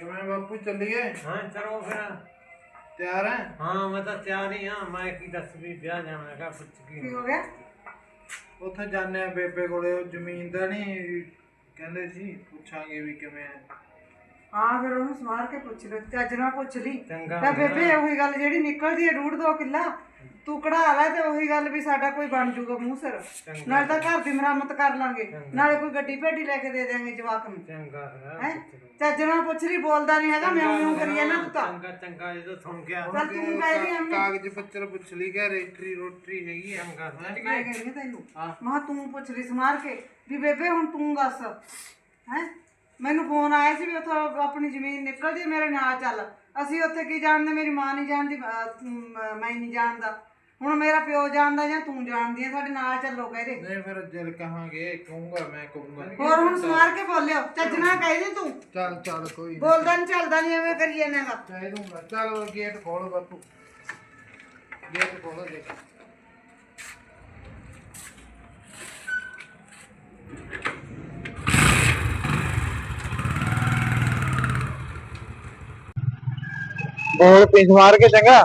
ਕਿਵੇਂ ਬਾਪੂ ਚੱਲੀਏ। ਹਾਂ ਚਲੋ ਫਿਰ। ਤਿਆਰ ਹੈ ਹਾਂ ਮੈਂ ਤਾਂ ਤਿਆਰ ਹੀ ਹਾਂ। ਮੈਂ ਕੀ ਦੱਸ ਵੀ ਵਿਆਹ ਜਾਣਾ ਹੈਗਾ ਪੁੱਛ ਕੀ ਕੀ ਹੋ ਗਿਆ? ਉੱਥੇ ਜਾਣੇ ਆ ਬੇਬੇ ਕੋਲੇ ਉਹ ਜ਼ਮੀਨ ਦਾ ਨਹੀਂ ਕਹਿੰਦੇ ਸੀ ਪੁੱਛਾਂਗੇ ਵੀ ਕਿਵੇਂ ਹੈ ਹਾਂ ਫਿਰ ਉਹਨੂੰ ਸਮਾਰ ਕੇ ਪੁੱਛ ਲੈ ਚੱਜ ਨਾਲ ਪੁੱਛ ਲਈ। ਚੰਗਾ ਤਾਂ ਬੇਬੇ ਉਹੀ ਗੱਲ ਜਿਹੜੀ ਨਿਕਲਦੀ ਹੈ ਡੂਢ ਦੋ ਕਿੱਲਾ। ਤੂੰ ਕਢਾ ਲੈ ਤੇ ਉਹੀ ਗੱਲ ਵੀ ਸਾਡਾ ਕੋਈ ਬਣ ਜੂਗਾ ਮੂੰਹ ਸਿਰ। ਨਾਲੇ ਤਾਂ ਘਰ ਦੀ ਮਰਮਤ ਕਰ ਲਾਂਗੇ। ਨਾਲੇ ਕੋਈ ਗੱਡੀ ਭੇਡੀ ਲੈ ਕੇ ਦੇ ਦੇਾਂਗੇ ਜਵਾਕ ਨੂੰ। ਚੰਗਾ ਹੈ ਚੱਜ ਨਾਲ ਪੁੱਛ ਲਈ ਬੋਲਦਾ ਨਹੀਂ ਹੈਗਾ ਮੈਂ ਉਹਨੂੰ ਕਰੀਏ ਨਾ ਤੂੰ ਤਾਂ ਚੰਗਾ ਚੰਗਾ ਇਹ ਤਾਂ ਸੁਣ ਗਿਆ। ਚੱਲ ਤੂੰ ਕਹਿ ਰਹੀ ਐਵੇਂ ਕਾਗਜ਼ ਪੱਤਰ ਪੁੱਛ ਲਈ ਕਿ ਰਜਿਸਟਰੀ ਰੋਟਰੀ ਹੈਗੀ ਆ? ਚੰਗਾ ਮੈਂ ਕਹਿੰਦੀ ਹਾਂ ਤੈਨੂੰ। ਮਾਂ ਤੂੰ ਪੁੱਛ ਲਈ ਸਮਾਰ ਕੇ ਵੀ ਬੇਬੇ ਹੁਣ ਤੂੰ ਦੱਸ। ਹੈ? ਮੈਨੂੰ ਫੋਨ ਆਇਆ ਸੀ ਵੀ ਉੱਥੋਂ ਆਪਣੀ ਜ਼ਮੀਨ ਨਿਕਲਦੀ ਹੈ, ਮੇਰੇ ਨਾਲ ਚੱਲ। ਅਸੀਂ ਉੱਥੇ ਕੀ ਜਾਣਦੇ ਮੇਰੀ ਮਾਂ ਨਹੀਂ ਜਾਣਦੀ ਅਹ, ਮੈਂ ਨਹੀਂ ਜਾਣਦਾ। ਹੁਣ ਮੇਰਾ ਪਿਓ ਜਾਣਦਾ ਜਾਂ ਤੂੰ ਜਾਣਦੀ ਹੈ ਸਾਡੇ ਨਾਲ ਚੱਲੋ ਕਹਿੰਦੇ ਨਹੀਂ ਫਿਰ ਜਦ ਕਹਾਂਗੇ ਕਹੂੰਗਾ ਮੈਂ ਕਹੂੰਗਾ ਹੋਰ ਹੁਣ ਸਮਾਰ ਕੇ ਬੋਲਿਓ ਚੱਜ ਨਾਲ ਕਹਿ ਦੇ ਤੂੰ। ਚੱਲ ਚੱਲ ਕੋਈ ਨੀ। ਬੋਲਦਾ ਨਹੀਂ ਚੱਲਦਾ ਨਹੀਂ ਐਵੇਂ ਕਰੀਏ ਨਾ ਗਾ ਕਹਿ ਦੂੰਗਾ। ਚੱਲ ਗੇਟ ਖੋਲ ਬਾਪੂ। ਗੇਟ ਖੋਲੋ ਦੇ ਬੋਲ ਪਿੰਸ ਮਾਰ ਕੇ ਚੰਗਾ?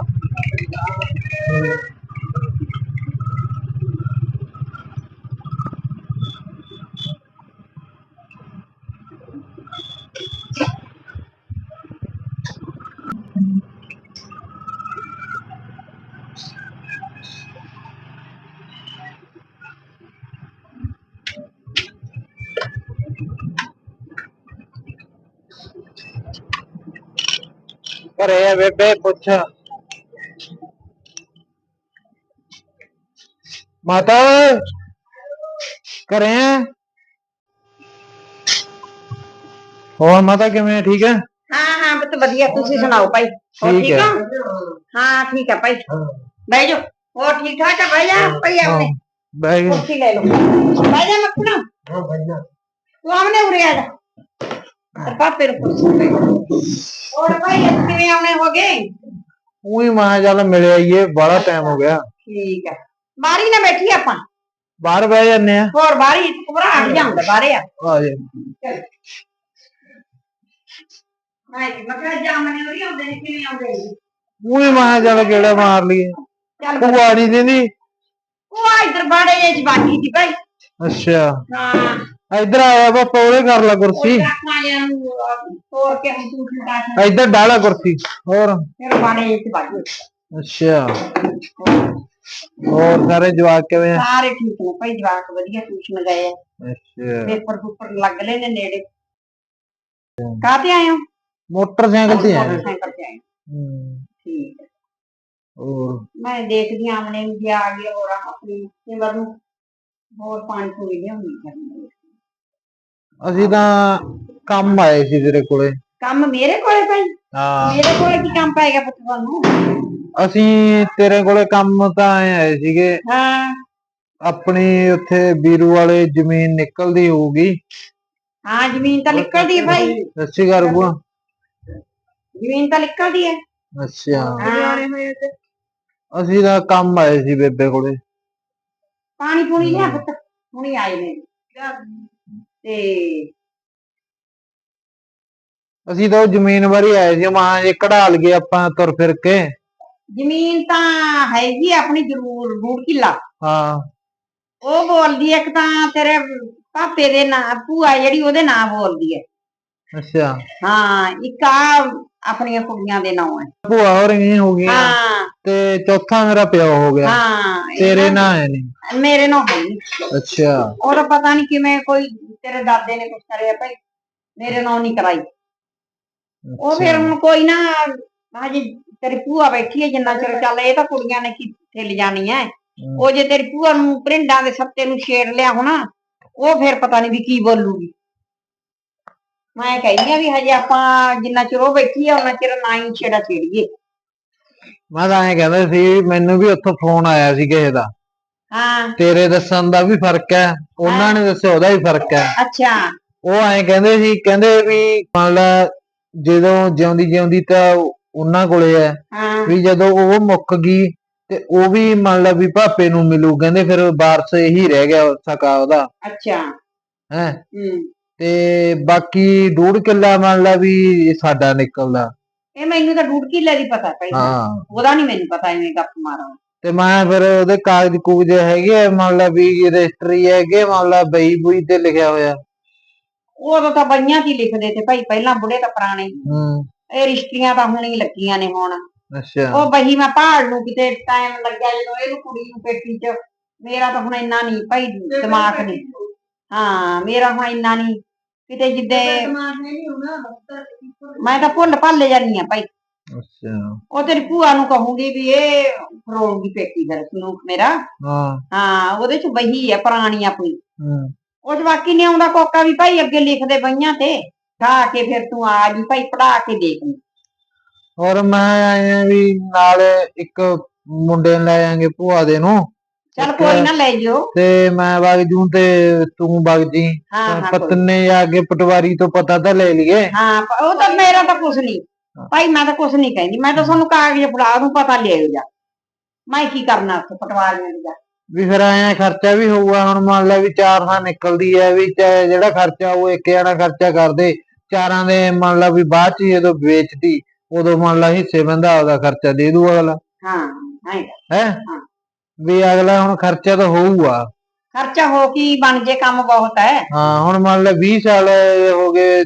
ਘਰੇ ਆ ਬੇਬੇ ਪੁੱਛ ਮਾਤਾ ਘਰੇ ਆ ਹੋਰ ਮਾਤਾ ਕਿਵੇਂ ਆ? ਠੀਕ ਹੈ ਹਾਂ ਹਾਂ ਬਤ ਵਧੀਆ ਤੁਸੀਂ ਸੁਣਾਓ ਭਾਈ ਹੋਰ ਠੀਕ ਠੀਕ ਹੈ। ਹੋ ਹਾਂ ਠੀਕ ਹੈ ਭਾਈ ਬਹਿ ਜਾ ਹੋਰ ਠੀਕ ਠਾਕ ਹੈ ਭਾਈ ਆ ਭਾਈ ਆਉਣੇ ਬਹਿ ਗਏ ਕੁਰਸੀ ਲੈ ਲਓ ਬਹਿ ਜਾ ਮੱਖਣਾ ਹਾਂ ਭਈਆ ਤੂੰ ਆਉਣੇ ਉਰੇ ਆ ਜਾ ਤੇ ਪਾਪੇ ਨੂੰ ਕੁਰਸੀ ਲੈ ਹੋਰ ਭਾਈ ਅੱਜ ਕਿਵੇਂ ਆਉਣੇ ਹੋ ਗਏ ਉਹੀ ਮਾਂ ਚੱਲ ਮਿਲ ਆਈਏ ਬੜਾ ਟਾਈਮ ਹੋ ਗਿਆ ਠੀਕ ਹੈ ਬਾਰੀ ਨਾ ਬੈਠੀ ਆਪਾਂ ਬਾਹਰ ਬਹਿ ਜੰਨੇ ਆ ਹੋਰ ਬਾਰੀ ਪੂਰਾ ਹਟ ਜਾਂਦਾ ਬਾਰੇ ਆ ਆ ਜਾ ਚੱਲ ਹਾਂ ਮੱਖਣਾ ਜਾਮਨੇ ਉਰੇ ਆਉਂਦੇ ਨੇ ਕਿਵੇਂ ਆਉਂਦੇ ਨੇ ਉਹੀ ਮਾਂ ਚੱਲ ਕਿਹੜਾ ਮਾਰ ਲਈਏ ਚੱਲ ਭੂਆ ਨਹੀਂ ਦਿੰਦੀ ਉਹ ਆ ਇਧਰ ਬਾੜੇ ਜੇ ਚ ਬਾਕੀ ਸੀ ਭਾਈ ਅੱਛਾ ਹਾਂ ਇੱਧਰ ਆਇਆ ਪਾਪਾ ਉਹਦੇ ਕਰ ਲਾ ਕੁਰਸੀ ਹੋਰ ਕੇ ਹਮ ਤੂੰ ਖਾ ਇੱਧਰ ਡਾਲਾ ਕੁਰਸੀ ਹੋਰ ਫਿਰ ਬਾਣੇ ਚ ਬਾਕੀ ਅੱਛਾ ਹੋਰ ਸਾਰੇ ਜਵਾਕ ਕਿਵੇਂ ਆ ਸਾਰੇ ਠੀਕ ਨੇ ਭਾਈ ਜਵਾਕ ਵਧੀਆ ਟਿਊਸ਼ਨ ਗਏ ਆ ਅਸੀਂ ਤਾਂ ਕੰਮ ਆਏ ਸੀ ਤੇਰੇ ਕੋਲੇ। ਕੰਮ ਮੇਰੇ ਕੋਲੇ ਭਾਈ? ਹਾਂ। ਮੇਰੇ ਕੋਲੇ ਕੀ ਕੰਮ ਪਾਏਗਾ ਪੁੱਤ ਤੁਹਾਨੂੰ? ਅਸੀਂ ਤੇਰੇ ਕੋਲੇ ਕੰਮ ਤਾਂ ਆਏ ਆਏ ਸੀਗੇ। ਹਾਂ। ਆਪਣੀ ਉੱਥੇ ਬੀਰੂ ਵਾਲੇ ਜ਼ਮੀਨ ਨਿਕਲਦੀ ਹੋਊਗੀ। ਹਾਂ ਜ਼ਮੀਨ ਤਾਂ ਨਿਕਲਦੀ ਹੈ ਭਾਈ। ਸੱਚੀ ਗੱਲ ਬੁਆ। ਜ਼ਮੀਨ ਤਾਂ ਨਿਕਲਦੀ ਹੈ। ਅੱਛਾ। ਅਸੀਂ ਤਾਂ ਕੰਮ ਆਏ ਸੀ ਬੇਬੇ ਕੋਲੇ। ਪਾਣੀ ਪੂਣੀ ਲਿਆ ਪੁੱਤ। ਹੁਣੀ ਆਏ ਨੇ। ਤੇ ਅਸੀਂ ਤਾਂ ਉਹ ਜ਼ਮੀਨ ਬਾਰੇ ਆਏ ਸੀ ਮਾਂ ਇਹ ਕਢਾ ਲਈਏ ਆਪਾਂ ਤੁਰ ਫਿਰ ਕੇ। ਜ਼ਮੀਨ ਤਾਂ ਹੈਗੀ ਆ ਆਪਣੀ ਜ਼ਰੂਰ ਬੂੜ ਕਿੱਲਾ। ਹਾਂ। ਉਹ ਬੋਲਦੀ ਹੈ ਇੱਕ ਤਾਂ ਤੇਰੇ ਪਾਪੇ ਦੇ ਨਾਂ ਭੂਆ ਜਿਹੜੀ ਉਹਦੇ ਨਾਂ ਬੋਲਦੀ ਹੈ ਅੱਛਾ। ਹਾਂ ਇੱਕ ਆ ਆਪਣੀਆਂ ਕੁੜੀਆਂ ਦੇ ਨਾਂ ਹੈ ਭੂਆ ਹੋਰ ਨਹੀਂ ਹੋ ਗਈਆਂ। ਹਾਂ। ਤੇ ਚੌਥਾ ਮੇਰਾ ਪਿਓ ਹੋ ਗਿਆ। ਹਾਂ ਤੇਰੇ ਨਾ- ਨਾਂ ਹੈ ਨਹੀਂ। ਮੇਰੇ ਨਾਂ ਹੈ ਨੀ। ਅੱਛਾ। ਉਹਦਾ ਪਤਾ ਨਹੀਂ ਕਿਵੇਂ ਕੋਈ ਤੇਰੇ ਦਾਦੇ ਨੇ ਕੁਛ ਕਰਿਆ ਭਾਈ ਮੇਰੇ ਨਾਂ ਨਹੀਂ ਕਰਾਈ। ਉਹ ਫਿਰ ਹੁਣ ਕੋਈ ਨਾ ਹਜੇ ਤੇਰੀ ਭੂਆ ਬੈਠੀ ਹੈ ਜਿੰਨਾ ਚਿਰ ਚੱਲ ਇਹ ਤਾਂ ਕੁੜੀਆਂ ਨੇ ਕਿੱਥੇ ਲਿਜਾਣੀ ਹੈ। ਉਹ ਜੇ ਤੇਰੀ ਭੂਆ ਨੂੰ ਪ੍ਰਿੰਡਾਂ ਦੇ ਸੱਤੇ ਨੂੰ ਛੇੜ ਲਿਆ ਹੋਣਾ ਉਹ ਫਿਰ ਪਤਾ ਨਹੀਂ ਵੀ ਕੀ ਬੋਲੂਗੀ। ਮੈਂ ਕਹਿੰਦੀ ਆ ਵੀ ਹਜੇ ਆਪਾਂ ਜਿੰਨਾ ਚਿਰ ਉਹ ਬੈਠੀ ਆ ਉਹਨਾਂ ਚਿਰ ਨਾ ਹੀ ਛੇੜਾ ਛੇੜੀਏ। ਮੈਂ ਤਾਂ ਐਂ ਕਹਿੰਦਾ ਸੀ ਮੈਨੂੰ ਵੀ ਉੱਥੋਂ ਫੋਨ ਆਇਆ ਸੀ ਕਿਸੇ ਦਾ। ਹਾਂ। ਤੇਰੇ ਦੱਸਣ ਦਾ ਵੀ ਫ਼ਰਕ ਹੈ ਉਹਨਾਂ ਨੇ ਦੱਸਿਆ ਉਹਦਾ ਵੀ ਫ਼ਰਕ ਹੈ। ਅੱਛਾ। ਉਹ ਐਂ ਕਹਿੰਦੇ ਸੀ ਕਹਿੰਦੇ ਵੀ ਮੰਨ ਲਾ ਜਦੋਂ ਜਿਉਂਦੀ ਜਿਉਂਦੀ ਤਾਂ ਉਹਨਾਂ ਕੋਲੇ ਹੈ ਹਾਂ। ਵੀ ਜਦੋਂ ਉਹ ਮੁੱਕ ਗਈ ਤੇ ਉਹ ਵੀ ਮੰਨ ਲਾ ਵੀ ਭਾਪੇ ਨੂੰ ਮਿਲੂ ਕਹਿੰਦੇ ਫਿਰ ਵਾਰਸ ਇਹੀ ਰਹਿ ਗਿਆ ਸਕਾ ਉਹਦਾ। ਅੱਛਾ। ਹੈ? ਹੂੰ। ਤੇ ਬਾਕੀ ਡੂੜ ਕਿੱਲਾ ਮੰਨ ਲਾ ਵੀ ਸਾਡਾ ਨਿਕਲਦਾ। ਇਹ ਮੈਨੂੰ ਤਾਂ ਡੂੜ ਕਿੱਲੇ ਦੀ ਪਤਾ ਭਾਈ ਹਾਂ। ਉਹਦਾ ਨਹੀਂ ਮੈਨੂੰ ਪਤਾ ਐਵੇਂ ਗੱਪ ਮਾਰਾਂ। ਤੇ ਮੈਂ ਫਿਰ ਉਹਦੇ ਕਾਗਜ਼ ਕੂਗਜ਼ ਹੈਗੇ ਆ, ਮੰਨ ਲਾ ਵੀ ਰਜਿਸਟਰੀ ਹੈਗੇ ਮੰਨ ਲਾ ਬਈ ਬੁਈ ਤੇ ਲਿਖਿਆ ਹੋਇਆ। ਉਦੋਂ ਤਾਂ ਬਈਆਂ ਹੀ ਲਿਖਦੇ ਤੇ ਭਾਈ ਪਹਿਲਾਂ ਬੁੜੇ ਤਾਂ ਪੁਰਾਣੇ। ਹੂੰ। ਇਹ ਰਿਸ਼ਤੀਆਂ ਤਾਂ ਹੁਣ ਹੀ ਲੱਗੀਆਂ ਨੇ ਹੁਣ। ਅੱਛਾ। ਉਹ ਬਹੀ ਮੈਂ ਪਹਾੜ ਨੂੰ ਕਿਤੇ ਟਾਈਮ ਲੱਗਿਆ ਜਦੋਂ ਇਹਨੂੰ ਕੁੜੀ ਨੂੰ ਪੇਟੀ 'ਚ ਮੇਰਾ ਤਾਂ ਹੁਣ ਇੰਨਾ ਨਹੀਂ ਭਾਈ ਦਿਮਾਗ ਨਹੀਂ ਹਾਂ ਮੇਰਾ ਹੁਣ ਇੰਨਾ ਨਹੀਂ ਕਿਤੇ ਜਿੱਦੇ ਦਿਮਾਗ ਨਹੀਂ ਹੋਣਾ ਮੈਂ ਤਾਂ ਭੁੱਲ ਭੱਲ ਜਾਨੀ ਆ ਭਾਈ। ਅੱਛਾ। ਉਹ ਤੇਰੀ ਭੂਆ ਨੂੰ ਕਹੂੰਗੀ ਵੀ ਇਹ ਫਰੋਲਗੀ ਪੇਟੀ ਫਿਰ ਸੰਦੂਕ ਮੇਰਾ। ਹਾਂ। ਹਾਂ ਉਹਦੇ 'ਚ ਬਹੀ ਹੈ ਪੁਰਾਣੀ ਆਪਣੀ। ਹੂੰ। ਉਹ ਬਾਕੀ ਨਹੀਂ ਆਉਂਦਾ ਕੋਕਾ ਵੀ ਭਾਈ ਅੱਗੇ ਲਿਖਦੇ ਬਈਆਂ ਤੇ ਢਾ ਕੇ ਫਿਰ ਤੂੰ ਆ ਜੀ ਭਾਈ ਪੜਾ ਕੇ ਦੇਖ ਲਈ ਔਰ ਮੈਂ ਆਇਆ ਵੀ ਨਾਲ ਇੱਕ ਮੁੰਡੇ ਨੂੰ ਲੈ ਜਾਾਂਗੇ ਭੂਆ ਦੇ ਨੂੰ। ਚੱਲ ਕੋਈ ਨਾ ਲੈ ਜਿਓ। ਤੇ ਮੈਂ ਵਗ ਜੂ ਤੇ ਤੂੰ ਵਗ ਜੀ। ਪਤਨੇ ਜਾ ਕੇ ਪਟਵਾਰੀ ਤੋਂ ਪਤਾ ਤਾਂ ਲੈ ਲਈਏ। ਹਾਂ ਉਹ ਤਾਂ ਮੇਰਾ ਤਾਂ ਕੁਛ ਨਹੀਂ ਭਾਈ ਮੈਂ ਤਾਂ ਕੁਛ ਨਹੀਂ ਕਹਿੰਦੀ ਮੈਂ ਤਾਂ ਤੁਹਾਨੂੰ ਕਾਗਜ਼ ਫੜਾ ਦੂੰ ਪਤਾ ਲੈ ਜਾ। ਮੈਂ ਕੀ ਕਰਨਾ ਉੱਥੇ ਪਟਵਾਰੀਆਂ ਦੀ ਜਾ। ਵੀ ਫਿਰ ਆਇਆ ਖਰਚਾ ਵੀ ਹੋਊਗਾ ਹੁਣ ਮੰਨ ਲੈ ਵੀ ਚਾਰ ਥਾਂ ਨਿਕਲਦੀ ਹੈ ਵੀ ਚਾਹੇ ਜਿਹੜਾ ਖਰਚਾ ਉਹ ਇੱਕ ਜਣਾ ਖਰਚਾ ਕਰਦੇ ਚਾਰਾਂ ਦੇ ਮੰਨ ਲਾ ਵੀ ਬਾਅਦ ਚ ਜਦੋਂ ਵੇਚਦੀ ਉਦੋਂ ਮੰਨ ਲਾ ਹਿੱਸੇ ਬੰਦਾ ਉਹਦਾ ਖਰਚਾ ਦੇ ਦੂ ਅਗਲਾ। ਹਾਂ ਹਾਂ ਹੈ? ਹਾਂ। ਵੀ ਅਗਲਾ ਹੁਣ ਖਰਚਾ ਤਾਂ ਹੋਊਗਾ। ਖਰਚਾ ਹੋ ਕੀ ਬਣ ਜੇ ਕੰਮ ਬਹੁਤ ਹੈ। ਹਾਂ ਹੁਣ ਮੰਨ ਲੈ 20 ਸਾਲ ਹੋ ਗਏ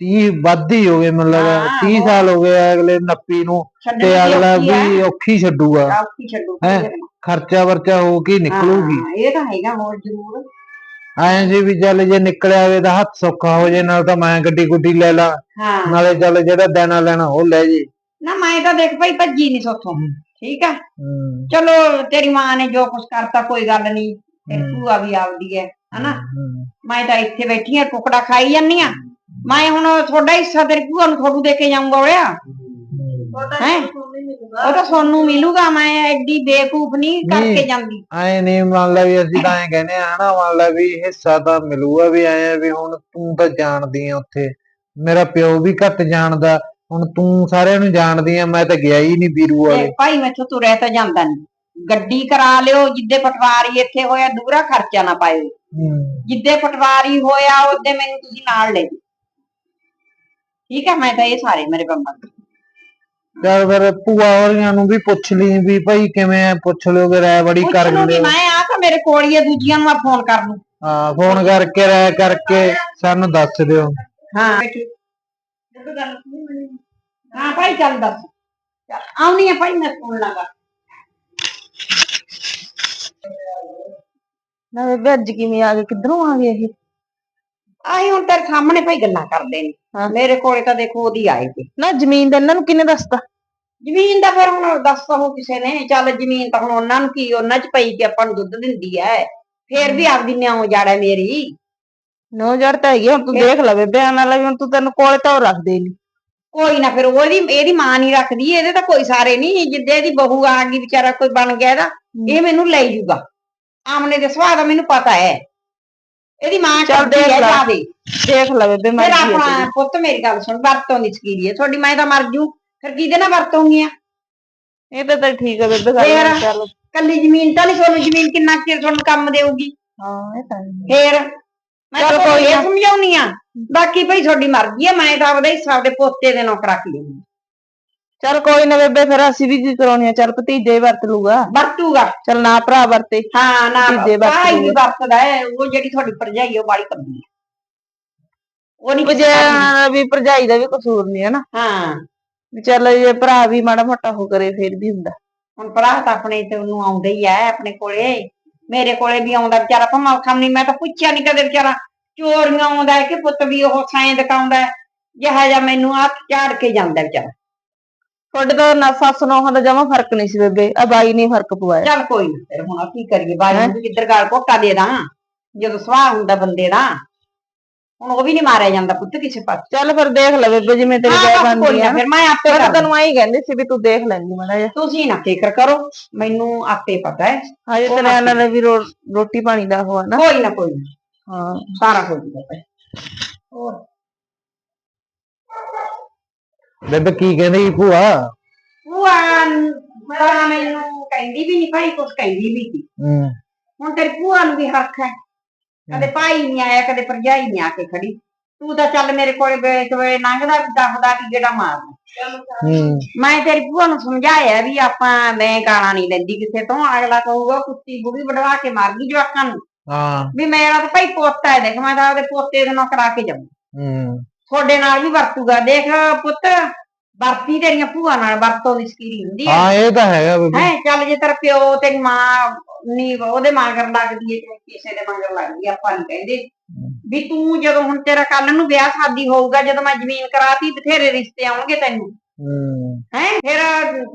30 ਵੱਧ ਹੀ ਹੋ ਗਏ ਮਤਲਬ ਹਾਂ, 30 ਹੋਰ। ਸਾਲ ਹੋ ਗਏ ਅਗਲੇ ਨੱਪੀ ਨੂੰ ਛੱਡਣ ਤੇ ਅਗਲਾ ਔਖੀ ਹੈ ਵੀ ਔਖੀ ਛੱਡੂਗਾ। ਛੱਡੂ ਹੈਂ? ਖਰਚਾ ਵਰਚਾ ਹੋ ਕੇ ਹੀ ਨਿਕਲੂਗੀ। ਹਾਂ, ਇਹ ਤਾਂ ਹੈਗਾ ਹੋਰ ਜ਼ਰੂਰ। ਐਂ ਜੀ ਵੀ ਚੱਲ ਜੇ ਨਿਕਲਿਆ ਹੋਵੇ ਤਾਂ ਹੱਥ ਸੌਖਾ ਹੋ ਜੇ ਨਾਲ ਤਾਂ ਮੈਂ ਗੱਡੀ ਗੁੱਡੀ ਲੈ ਲਾ। ਹਾਂ। ਨਾਲੇ ਚੱਲ ਜਿਹੜਾ ਦੇਣਾ ਲੈਣਾ ਉਹ ਲੈ ਜੇ। ਨਾ ਮੈਂ ਤਾਂ ਦੇਖ ਭਾਈ ਭੱਜੀ ਨਹੀਂ ਸੋਥੋਂ। ਠੀਕ ਆ? ਚਲੋ ਤੇਰੀ ਮਾਂ ਨੇ ਜੋ ਕੁਛ ਕਰਤਾ ਕੋਈ ਗੱਲ ਨਹੀਂ। ਤੇ ਹੂੰ। ਭੂਆ ਵੀ ਆਪਦੀ ਹੈ ਹਨਾ? ਮੈਂ ਤਾਂ ਇੱਥੇ ਬੈਠੀ ਆ ਟੁਕੜਾ ਖਾਈ ਜਾਂਦੀ ਆ। ਮੈਂ ਹੁਣ ਤੁਹਾਡਾ ਹਿੱਸਾ ਤੇਰੀ ਭੂਆ ਨੂੰ ਤੁਹਾਨੂੰ ਦੇ ਕੇ ਜਾਊਂਗਾ ਓਇਆ ਹੈਂ? ਉਹ ਤਾਂ ਸੋਨੂੰ ਮਿਲੂਗਾ ਮੈਂ ਐਡੀ ਬੇਕੂਫ ਨਹੀਂ ਕਰਕੇ। ਜਾਂਦੀ। ਐਂ ਨਹੀਂ ਮੰਨ ਲਾ ਵੀ ਅਸੀਂ ਤਾਂ ਐਂ ਕਹਿੰਦੇ ਆ ਹਨਾ ਮੰਨ ਲਾ ਵੀ ਹਿੱਸਾ ਤਾਂ ਮਿਲੂਗਾ ਵੀ ਐਂ ਵੀ ਹੁਣ ਤੂੰ ਤਾਂ ਜਾਣਦੀ ਆ ਉੱਥੇ। ਮੇਰਾ ਪਿਓ ਵੀ ਘੱਟ ਜਾਣਦਾ ਹੁਣ ਤੂੰ ਸਾਰਿਆਂ ਨੂੰ ਜਾਣਦੀ ਆ ਮੈਂ ਤਾਂ ਗਿਆ ਹੀ ਨਹੀਂ ਵੀਰੂ ਵਾਲੇ। ਭਾਈ ਮੈਥੋਂ ਤੁਰਿਆ ਤਾਂ ਜਾਂਦਾ ਨਹੀਂ। ਗੱਡੀ ਕਰਾ ਲਿਓ ਜਿੱਦੇ ਪਟਵਾਰੀ ਇੱਥੇ ਹੋਇਆ ਦੂਰਾ ਖਰਚਾ ਨਾ ਪਾਇਓ। ਹੂੰ, ਜਿੱਦੇ ਪਟਵਾਰੀ ਹੋਇਆ ਉਹਦੇ ਮੈਨੂੰ ਤੁਸੀਂ ਨਾਲ ਲੈ ਜਾਓ। ਠੀਕ ਹੈ ਮੈਂ ਤਾਂ ਇਹ ਸਾਰੇ ਮੇਰੇ ਬੰਬਾਂ ਚੱਲ ਫਿਰ ਭੂਆ ਹੋਰੀਆਂ ਨੂੰ ਵੀ ਪੁੱਛ ਲਈ ਵੀ ਭਾਈ ਕਿਵੇਂ ਆ ਪੁੱਛ ਲਿਓਗੇ ਰਾਇ ਬੜੀ ਕਰ ਪੁੱਛ ਲੂੰਗੀ ਲਿਓ। ਮੈਂ ਆ ਤਾਂ ਮੇਰੇ ਕੋਲ ਹੀ ਹੈ ਦੂਜੀਆਂ ਨੂੰ ਮੈਂ ਫੋਨ ਕਰ ਲੂੰ ਹਾਂ ਫੋਨ ਕਰਕੇ ਰਾਇ ਕਰਕੇ ਸਾਨੂੰ ਦੱਸ ਦਿਓ। ਹਾਂ ਹਾਂ ਭਾਈ ਚੱਲ ਦੱਸ। ਚੱਲ, ਆਉਣੀ ਹੈ ਭਾਈ ਮੈਂ ਫੋਨ ਲਗਾ ਨਾ ਬੇਬੇ ਅੱਜ ਕਿਵੇਂ ਆ ਗਏ? ਕਿੱਧਰੋਂ ਆ ਗਏ ਇਹ? ਆਹੀ ਹੁਣ ਤੇਰੇ ਸਾਹਮਣੇ ਭਾਈ ਗੱਲਾਂ ਕਰਦੇ ਨੇ। ਹਾਂ। ਮੇਰੇ ਕੋਲੇ ਤਾਂ ਦੇਖੋ ਉਹਦੀ ਆਏ ਤੇ ਨਾ ਜ਼ਮੀਨ ਦਾ ਇਹਨਾਂ ਨੂੰ ਕਿਹਨੇ ਦੱਸਤਾ? ਜ਼ਮੀਨ ਦਾ ਫਿਰ ਹੁਣ ਦੱਸ ਹੋ ਕਿਸੇ ਨੇ। ਚੱਲ ਜ਼ਮੀਨ ਤਾਂ ਹੁਣ ਉਹਨਾਂ ਨੂੰ ਕੀ ਉਹਨਾਂ ਚ ਪਈ ਕਿ ਆਪਾਂ ਨੂੰ ਦੁੱਧ ਦਿੰਦੀ ਐ। ਫੇਰ ਵੀ ਆਪਦੀ ਨਿਆਉ ਜਾੜਾ ਮੇਰੀ। ਨੋ ਜੜ ਤਾਂ ਹੈਗੀ ਆ, ਹੁਣ ਤੂੰ ਦੇਖ ਲੈ ਬੇਬੇ ਆਣ ਵਾਲਾ ਵੀ ਹੁਣ ਤੂੰ ਤੈਨੂੰ ਕੋਲੇ ਤਾਂ ਉਹ ਰੱਖਦੇ ਨਹੀਂ ਕੋਈ ਨਾ ਫਿਰ ਉਹਦੀ ਇਹਦੀ ਮਾਂ ਨਹੀਂ ਰੱਖਦੀ ਇਹਦੇ ਤਾਂ ਕੋਈ ਸਾਰੇ ਨਹੀਂ ਜਿੱਦੇ ਇਹਦੀ ਬਹੂ ਆ ਗਈ ਵਿਚਾਰਾ ਕੋਈ ਬਣ ਗਿਆ ਇਹਦਾ ਇਹ ਮੈਨੂੰ ਲੈ ਜੂਗਾ। ਆਮਨੇ ਦੇ ਸੁਭਾਅ ਦਾ ਮੈਨੂੰ ਪਤਾ ਹੈ ਇਹਦੀ ਮਾਂ ਚੱਲ ਕਰਦੀ ਦੇਖ ਹੈ ਲੈ। ਜਾਦੇ ਦੇਖ ਲੈ ਬੇਬੇ ਫਿਰ ਮਰਜ਼ੀ ਹੈ ਆਪਣਾ ਤੇਰੀ। ਪੁੱਤ ਮੇਰੀ ਗੱਲ ਸੁਣ ਵਰਤੋਂ ਦੀ ਸਕੀਰੀ ਹੈ ਤੁਹਾਡੀ ਮੈਂ ਤਾਂ ਮਰ ਜੂ ਫਿਰ ਕਿਹਦੇ ਨਾਲ ਵਰਤੋਂਗੀਆਂ ਇਹ ਤਾਂ ਤਾਂ ਠੀਕ ਹੈ ਬੇਬੇ ਗੱਲ ਫੇਰ? ਚੱਲ ਕੱਲੀ ਜ਼ਮੀਨ ਤਾਂ ਨਹੀਂ ਤੁਹਾਨੂੰ ਜ਼ਮੀਨ ਕਿੰਨਾ ਕੁ ਚਿਰ ਤੁਹਾਨੂੰ ਕੰਮ ਦੇਊਗੀ ਹਾਂ ਇਹ ਤਾਂ ਹੈ। ਫੇਰ ਮੈਂ ਚੱਲ ਕੋਈ ਨਾ। ਸਮਝਾਉਣੀ ਆ ਬਾਕੀ ਭਈ ਤੁਹਾਡੀ ਮਰਜ਼ੀ ਆ ਮੈਂ ਤਾਂ ਆਪਦਾ ਹਿੱਸਾ ਦੇ ਪੋਤੇ ਦੇ ਨੌਕਰ ਰੱਖ ਲਈ ਚੱਲ ਕੋਈ ਨਾ ਬੇਬੇ ਫਿਰ ਅਸੀਂ ਵੀ ਕੀ ਕਰਾਉਣੀ ਆ। ਚੱਲ ਭਤੀਜੇ ਹੀ ਵਰਤ ਲੂਗਾ ਵਰਤੂਗਾ। ਚੱਲ ਨਾ ਭਰਾ ਵਰਤੇ। ਹਾਂ ਨਾ ਭਤੀਜੇ ਵਰਤ ਭਾਈ ਵੀ ਲੂਗਾ। ਵਰਤਦਾ ਹੈ। ਉਹ ਜਿਹੜੀ ਤੁਹਾਡੀ ਭਰਜਾਈ ਉਹ ਬਾੜੀ ਕਰਦੀ ਹੈ ਉਹ ਨਹੀਂ ਜੇ ਵੀ ਭਰਜਾਈ ਦਾ ਵੀ ਕਸੂਰ ਨਹੀਂ ਹੈ ਨਾ ਹਾਂ। ਵੀ ਚੱਲ ਜੇ ਭਰਾ ਵੀ ਮਾੜਾ ਮੋਟਾ ਹੋ ਕਰੇ ਫਿਰ ਵੀ ਹੁੰਦਾ। ਹੁਣ ਭਰਾ ਤਾਂ ਆਪਣੇ ਤੇ ਉਹਨੂੰ ਆਉਂਦਾ ਹੀ ਹੈ ਆਪਣੇ ਕੋਲੇ। ਮੇਰੇ ਕੋਲੇ ਵੀ ਆਉਂਦਾ ਵਿਚਾਰਾ ਭਮਾ ਖਾਮਨੀ ਮੈਂ ਤਾਂ ਪੁੱਛਿਆ ਨਹੀਂ ਕਦੇ ਵਿਚਾਰਾ ਚੋਰੀਆਂ ਆਉਂਦਾ ਹੈ ਕਿ ਪੁੱਤ ਵੀ ਉਹ ਸਾਇਂ ਦਿਖਾਉਂਦਾ ਹੈ? ਜਿਹਾ ਜਿਹਾ ਮੈਨੂੰ ਹੱਥ ਝਾੜ ਕੇ ਜਾਂਦਾ ਵਿਚਾਰਾ। ਤੁਹਾਡੇ ਤਾਂ ਨਾ ਸੱਸ ਨੌਹਾਂ ਦਾ ਜਮਾ ਫ਼ਰਕ ਨਹੀਂ ਸੀ ਬੇਬੇ ਆ ਬਾਈ ਨੇ ਫ਼ਰਕ ਪਵਾਇਆ। ਚੱਲ ਕੋਈ ਨਾ ਫਿਰ ਹੁਣ ਕੀ ਕਰੀਏ? ਬਾਈ ਨੂੰ ਕਿੱਧਰ ਗਾਲ ਘੋਟਾ ਦੇ ਦਾਂ। ਜਦੋਂ ਸੁਆਹ ਹੁੰਦਾ ਬੰਦੇ ਦਾ। ਹੁਣ ਉਹ ਵੀ ਨਹੀਂ ਮਾਰਿਆ ਜਾਂਦਾ ਪੁੱਤ ਕਿਸੇ ਪਾਸੇ। ਚੱਲ ਫਿਰ ਦੇਖ ਲੈ ਬੇਬੇ ਜਿਵੇਂ ਤੇਰੀ ਜੈ ਬਸ ਬਣਦੀ ਆ। ਫਿਰ ਮੈਂ ਆਪੇ ਮੈਂ ਤੈਨੂੰ ਆਈ ਕਹਿੰਦੀ ਸੀ ਵੀ ਤੂੰ ਦੇਖ ਲੈਂਦੀ ਮਾੜਾ ਜਿਹਾ। ਤੁਸੀਂ ਨਾ ਫਿਕਰ ਕਰੋ ਮੈਨੂੰ ਆਪੇ ਪਤਾ ਹੈ। ਹਜੇ ਤੇਰੇ ਨਾਲ ਵੀ ਰੋਟੀ ਪਾਣੀ ਦਾ ਹੋਆ ਨਾ। ਕੋਈ ਨਾ ਕੋਈ ਹਾਂ। ਸਾਰਾ ਹੋ। ਜੂਗਾ ਹੋਰ? ਬੇਬੇ ਕੀ ਕਹਿੰਦੀ ਭੂਆ? ਭੂਆ ਤਾਂ ਮੈਨੂੰ ਕਹਿੰਦੀ ਵੀ ਨਹੀਂ ਭਾਈ ਕੁਛ ਕਹਿੰਦੀ ਵੀ ਸੀ ਹੂੰ। ਹੁਣ ਤੇਰੀ ਭੂਆ ਨੂੰ ਵੀ ਹੱਕ ਹੈ। ਕਦੇ ਭਾਈ ਨਹੀਂ ਆਇਆ ਕਦੇ ਭਰਜਾਈ ਨਹੀਂ ਆ ਕੇ ਖੜੀ। ਤੂੰ ਤਾਂ ਚੱਲ ਮੇਰੇ ਕੋਲੇ ਵੇਚ ਵੇ ਲੰਘਦਾ ਦੱਸਦਾ ਕਿ ਜਿਹੜਾ ਮਾਰਦਾ ਹੂੰ। ਮੈਂ ਤੇਰੀ ਭੂਆ ਨੂੰ ਸਮਝਾਇਆ ਵੀ ਆਪਾਂ ਮੈਂ ਗਾਣਾ ਨਹੀਂ ਲੈਂਦੀ ਕਿਸੇ ਤੋਂ। ਅਗਲਾ ਕਹੂਗਾ ਕੁੱਤੀ ਬੁੜੀ ਵਡਵਾ ਕੇ ਮਾਰ ਗਈ ਜਵਾਕਾਂ ਨੂੰ। ਹਾਂ। ਵੀ ਮੇਰਾ ਤਾਂ ਭਾਈ ਪੋਤਾ ਹੈ ਦੇਖ ਮੈਂ ਤਾਂ ਉਹਦੇ ਪੋਤੇ ਦੇ ਨਾਲ ਕਰਾ ਕੇ ਜਾਊਂ। ਹੂੰ। ਤੁਹਾਡੇ ਨਾਲ ਵੀ ਵਰਤੂਗਾ। ਦੇਖ ਪੁੱਤ ਵਰਤੀ ਤੇਰੀਆਂ ਭੂਆ ਨਾਲ ਵਰਤੋਂ ਦੀ ਸਕੀਰੀ ਹੁੰਦੀ ਹੈ ਹਾਂ ਇਹ ਤਾਂ ਹੈਗਾ ਬੇਬੇ। ਹੈ ਚੱਲ ਜੇ ਤੇਰਾ ਪਿਓ ਤੇਰੀ ਮਾਂ ਨਹੀਂ ਉਹਦੇ ਮਗਰ ਲੱਗਦੀ ਹੈ ਤੇ ਕਿਸੇ ਦੇ ਮਗਰ ਲੱਗਦੀ ਹੈ, ਆਪਾਂ ਨਹੀਂ ਕਹਿੰਦੇ। ਵੀ ਤੂੰ ਜਦੋਂ ਹੁਣ ਤੇਰਾ ਕੱਲ ਨੂੰ ਵਿਆਹ ਸ਼ਾਦੀ ਹੋਊਗਾ ਜਦੋਂ ਮੈਂ ਜ਼ਮੀਨ ਕਰਾਤੀ ਬਥੇਰੇ ਰਿਸ਼ਤੇ ਆਉਣਗੇ ਤੈਨੂੰ। ਹੂੰ। ਹੈ? ਫਿਰ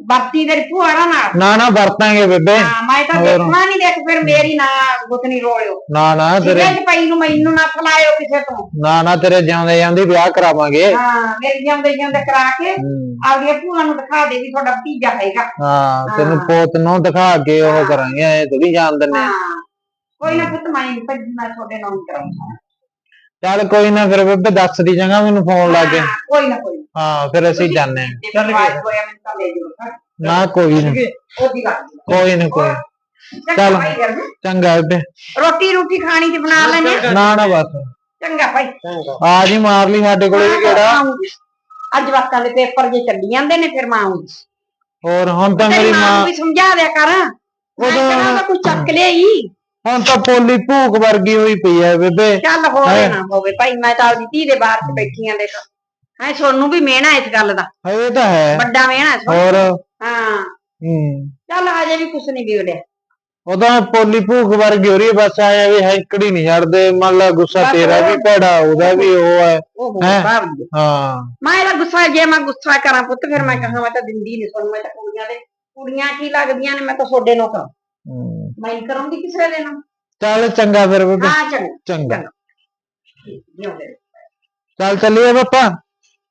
ਵਰਤੀ ਤੇਰੀ ਭੂਆ ਨਾਲ ਨਾਲ? ਨਾ ਨਾ ਵਰਤਾਂਗੇ ਬੇਬੇ। ਹਾਂ ਮੈਂ ਤਾਂ ਹੋਰ। ਦੇਖਣਾ ਨਹੀਂ ਦੇਖ ਫਿਰ ਮੇਰੀ ਨਾ ਗੁੱਤਨੀ ਰੋਲਿਓ। ਨਾ ਨਾ ਤੇਰੇ ਜਿਹਦੇ ਚ ਪਈ ਨੂੰ ਮੈਨੂੰ ਨਾ ਫਲਾਇਓ ਕਿਸੇ ਤੋਂ। ਨਾ ਨਾ ਤੇਰੇ ਜਿਉਂਦੇ ਜਾਂਦੀ ਵਿਆਹ ਕਰਾਵਾਂਗੇ। ਹਾਂ ਮੇਰੀ ਜਾਂਦੇ ਜਾਂਦੇ ਕਰਾ ਕੇ ਹੂੰ, ਭੂਆ ਨੂੰ ਦਿਖਾ ਦੇ ਵੀ ਤੁਹਾਡਾ ਭਤੀਜਾ ਹੈਗਾ। ਹਾਂ ਤੈਨੂੰ। ਪੋਤ ਨੂੰ ਦਿਖਾ ਕੇ ਉਹ। ਕਰਾਂਗੇ ਐ ਥੋੜੀ ਜਾਣ ਦਿੰਨੇ ਹਾਂ। ਕੋਈ ਨਾ ਪੁੱਤ ਮੈਂ ਭੱਜ ਮੈਂ ਤੁਹਾਡੇ ਨਾਲ ਹੀ ਕਰਾਂਗਾ ਚੱਲ ਕੋਈ ਨਾ ਫਿਰ ਬੇਬੇ ਦੱਸ ਦੀ ਚੰਗਾ ਮੈਨੂੰ ਫੋਨ ਲਾ ਕੇ। ਕੋਈ ਨਾ ਕੋਈ ਨਾ। ਹਾਂ ਫਿਰ ਅਸੀਂ ਜਾਂਦੇ ਹਾਂ। ਜੇ ਪਰਿਵਾਰ ਹੋਇਆ ਮੈਨੂੰ ਤਾਂ ਲੈ ਜਾਓ ਹਾਂ। ਨਾ ਕੋਈ ਨਾ। ਉਹਦੀ ਗੱਲ ਕੋਈ ਨਾ ਕੋਈ ਚੰਗਾ ਚੱਲ। ਭਾਈ ਫਿਰ, ਹੈਂ। ਚੰਗਾ ਬੇਬੇ। ਰੋਟੀ ਰੋਟੀ ਖਾਣੀ ਤੇ ਬਣਾ ਲੈਣੇ। ਨਾ ਨਾ ਬਸ। ਚੰਗਾ ਭਾਈ। ਆ ਜੀ ਮਾਰ ਲਈ ਸਾਡੇ ਕੋਲੇ ਵੀ ਕਿਹੜਾ। ਅੱਜ ਵਾਕਾਂ ਦੇ ਪੇਪਰ ਜੇ ਚੱਲੀ ਜਾਂਦੇ ਨੇ ਫਿਰ ਮਾਂ ਆਉਂਗੀ। ਹੋਰ ਹੁਣ ਤਾਂ ਮੇਰੀ ਮਾਂ ਮਾਂ ਨੂੰ ਵੀ ਸਮਝਾ ਦਿਆ ਕਰ। ਮੈਂ ਤਾਂ ਕੋਈ ਚੱਕ ਲਿਆਈ। ਹੁਣ ਤਾਂ ਪੋਲੀ ਭੂਕ ਵਰਗੀ ਹੋਈ ਪਈ ਐ ਬੇਬੇ। ਚੱਲ ਹੋਵੇ ਹੈਂ। ਨਾ ਹੋਵੇ ਭਾਈ ਮੈਂ ਤਾਂ ਆਪਦੀ ਧੀ ਦੇ ਬਾਹਰ ਚ ਬੈਠੀ ਆਂ ਦੇਖ। ਹੈ ਸੋਨੂੰ ਵੀ ਮਿਹਣਾ ਇਸ ਗੱਲ ਦਾ। ਇਹ ਤਾਂ ਹੈ। ਵੱਡਾ ਮਿਹਣਾ ਸੋਨੂੰ ਹੋਰ? ਹਾਂ। ਹੂੰ। ਚੱਲ ਹਜੇ ਵੀ ਕੁਛ ਨਹੀਂ ਵਿਗੜਿਆ। ਉਹਦਾ ਪੋਲੀ ਭੂਕ ਵਰਗੀ ਹੋ ਰਹੀ ਹੈ, ਬਸ ਆਇਆ ਵੀ ਹੈਂਕੜੀ ਨਹੀਂ ਛੱਡਦੇ। ਮੰਨ ਲਾ ਗੁੱਸਾ ਬਸ ਤੇਰਾ ਵੀ ਭੈੜਾ ਉਹਦਾ ਵੀ ਉਹ ਹੈ। ਉਹ ਹੈਂ? ਹਾਂ? ਮੈਂ ਇਹਦਾ ਗੁੱਸਾ ਜੇ ਮੈਂ ਗੁੱਸਾ ਕਰਾਂ ਪੁੱਤ ਫਿਰ ਮੈਂ ਕਹਾਂ ਮੈਂ ਤਾਂ ਦਿੰਦੀ ਨਹੀਂ ਸੁਣ ਮੈਂ ਤਾਂ ਕੁੜੀਆਂ ਦੇ ਕੁੜੀਆਂ ਕੀ ਲੱਗਦੀਆਂ ਨੇ ਮੈਂ ਤਾਂ ਤੁਹਾਡੇ ਨੂੰ ਕਰਾਂ। ਹੂੰ। ਮੈਂ ਕਰਾਂਗੀ ਕਿਸੇ ਦੇ ਨਾਲ। ਚੱਲ ਚੰਗਾ ਫਿਰ ਬੇਬੇ। ਹਾਂ ਚੰਗਾ। ਚੰਗਾ। ਜਿਉਂਦੇ ਰਹੋ। ਚੱਲ ਚੱਲੀਏ ਪਾਪਾ।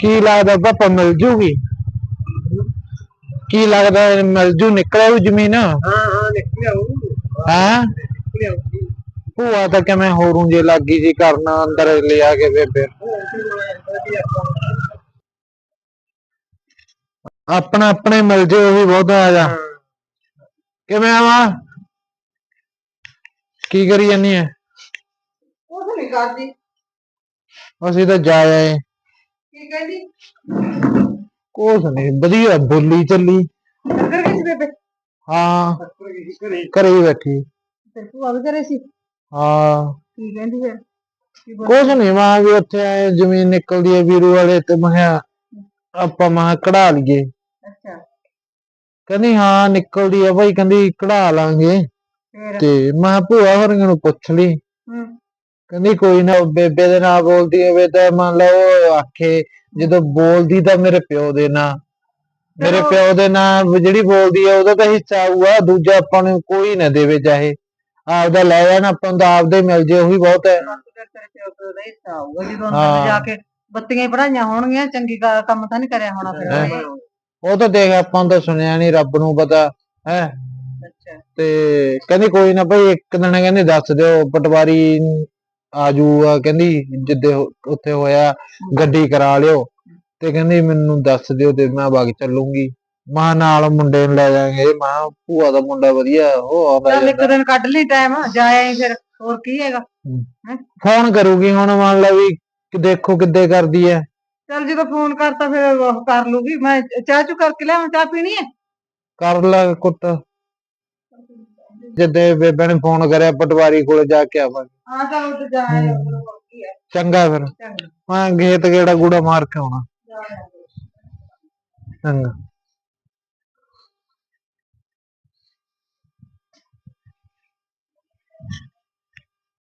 ਕੀ ਲੱਗਦਾ ਪਾਪਾ ਮਿਲ ਜੂਗੀ? ਕੀ ਲੱਗਦਾ ਮਿਲ ਜੂ ਨਿਕਲਿਆ ਜ਼ਮੀਨ? ਹਾਂ ਹਾਂ ਨਿਕਲਿਆ ਉਹ ਹੈ? ਨਿਕਲਿਆ ਉਹ ਭੂਆ ਤਾਂ ਕਿਵੇਂ ਹੋਰੂ ਜੇ ਲੱਗੀ ਜੀ ਕਰਨਾ ਅੰਦਰ ਲਿਆ ਕੇ ਬੇਬੇ। ਆਪਣਾ ਆਪਣੇ ਮਿਲ ਜੇ ਉਹੀ ਬਹੁਤਾ ਆ ਜਾ। ਕਿਵੇਂ ਆਵਾ ਕੀ ਕਰੀ ਜਾਨੀ ਐ? ਕੁਛ ਨਹੀਂ ਕਰਦੀ। ਅਸੀਂ ਤਾਂ ਜਾ ਆਏ। ਕੀ ਕਹਿੰਦੀ ਕੁਛ ਨਹੀਂ ਵਧੀਆ ਬੋਲੀ ਚੱਲੀ। ਬੇਬੇ? ਹਾਂ ਘਰੇ ਘਰੇ। ਹੀ ਬੈਠੀ। ਤੇ ਭੂਆ ਵੀ ਕਰੇ ਸੀ? ਹਾਂ। ਕੀ ਕਹਿੰਦੀ ਫਿਰ ਕੀ ਬੋਲ- ਕੁਛ ਨਹੀਂ ਮਾਂ ਵੀ ਉੱਥੇ ਆਏ ਜ਼ਮੀਨ ਨਿਕਲਦੀ ਹੈ ਵੀਰੂ ਵਾਲੇ ਤੇ ਮੈਂ ਕਿਹਾ ਆਪਾਂ ਮਾਂ ਕਢਾ ਲਈਏ। ਅੱਛਾ। ਕਹਿੰਦੀ ਹਾਂ ਨਿਕਲਦੀ ਆ ਭਾਈ ਕਹਿੰਦੀ ਕਢਾ ਲਾਂਗੇ। ਫਿਰ? ਤੇ ਮੈਂ ਕਿਹਾ ਭੂਆ ਹੋਰਾਂ ਨੂੰ ਪੁੱਛ ਲਈ। ਹੂੰ। ਕਹਿੰਦੀ ਕੋਈ ਨਾ ਬੇਬੇ ਦੇ ਨਾਲ ਬੋਲਦੀ ਹੋਵੇ ਤਾਂ ਮੰਨ ਲਓ ਉਹ ਆਖੇ ਜਦੋਂ ਬੋਲਦੀ ਤਾਂ ਮੇਰੇ ਪਿਓ ਦੇ ਨਾਲ ਮੇਰੇ ਚਲੋ। ਪਿਓ ਦੇ ਨਾਲ ਜਿਹੜੀ ਬੋਲਦੀ ਆ ਉਹਦਾ ਤਾਂ ਹਿੱਸਾ ਆਊਗਾ ਦੂਜਾ ਆਪਾਂ ਨੂੰ ਕੋਈ ਨਾ ਦੇਵੇ ਚਾਹੇ ਆਪਦਾ ਲੈ ਜਾਣ ਆਪਾਂ ਨੂੰ ਤਾਂ ਆਪਦੇ ਮਿਲ ਜੇ ਉਹੀ ਬਹੁਤ ਹੈ ਬਸ ਫਿਰ ਤੇਰੇ ਪਿਓ ਪਿਓ ਦਾ ਹਿੱਸਾ ਆਊਗਾ ਜਦੋਂ ਹਾਂ। ਅੰਦਰ ਜਾ ਕੇ ਬੱਤੀਆਂ ਹੀ ਪੜਾਈਆਂ ਹੋਣਗੀਆਂ ਚੰਗੀ ਕੰਮ ਤਾਂ ਨਹੀਂ ਕਰਿਆ ਹੋਣਾ ਫਿਰ ਹੈਂ। ਉਹਨੇ। ਉਹ ਤਾਂ ਦੇਖ ਆਪਾਂ ਨੂੰ ਤਾਂ ਸੁਣਿਆ ਨਹੀਂ ਰੱਬ ਨੂੰ ਪਤਾ ਹੈ ਅੱਛਾ ਤੇ ਕਹਿੰਦੀ ਕੋਈ ਨਾ ਭਾਈ ਇੱਕ ਦਿਨ ਕਹਿੰਦੀ ਦੱਸ ਦਿਓ ਪਟਵਾਰੀ ਆ ਜਾਊਗਾ ਕਹਿੰਦੀ ਜਿੱਦੇ ਉੱਥੇ ਹੋਇਆ ਗੱਡੀ ਕਰਾ ਲਿਓ। ਤੇ ਕਹਿੰਦੀ ਮੈਨੂੰ ਦੱਸ ਦਿਓ ਤੇ ਮੈਂ ਵਗ ਚੱਲੂੰਗੀ। ਮਾਂ ਨਾਲ ਮੁੰਡੇ ਨੂੰ ਲੈ ਜਾਾਂਗੇ ਮਾਂ ਭੂਆ ਦਾ ਮੁੰਡਾ ਵਧੀਆ ਉਹ ਆਉਂਦਾ ਚੱਲ ਇੱਕ ਦਿਨ ਕੱਢ ਲਈ ਟਾਈਮ ਜਾਇਆ ਫਿਰ ਹੋਰ ਕੀ ਹੈਗਾ? ਫੋਨ ਕਰੂਗੀ ਹੁਣ ਮੰਨ ਲਾ ਵੀ ਦੇਖੋ ਕਿੱਦੇ ਕਰਦੀ ਐ। ਚੱਲ ਜਦੋਂ ਫੋਨ ਕਰਤਾ ਫਿਰ ਉਹ ਕਰ ਲੂਗੀ। ਮੈਂ ਚਾਹ ਚੂ ਕਰਕੇ ਲਿਆਵਾਂ ਚਾਹ ਪੀਣੀ ਹੈ ਕਰ ਲੈ ਕੁੱਟ। ਜਿੱਦੇ ਬੇਬੇ ਨੇ ਫੋਨ ਕਰਿਆ ਪਟਵਾਰੀ ਕੋਲ ਜਾ ਕੇ ਆਵਾਂਗੇ ਹਾਂ ਚੱਲ ਉੱਥੇ ਜਾਇਆ ਹੋਰ ਕੀ ਹੈ। ਚੰਗਾ ਫਿਰ। ਚੰਗਾ। ਮੈਂ ਗੇਤ ਗੇੜਾ ਗੂੜਾ ਮਾਰ ਕੇ ਆਉਣਾ। ਚੰਗਾ।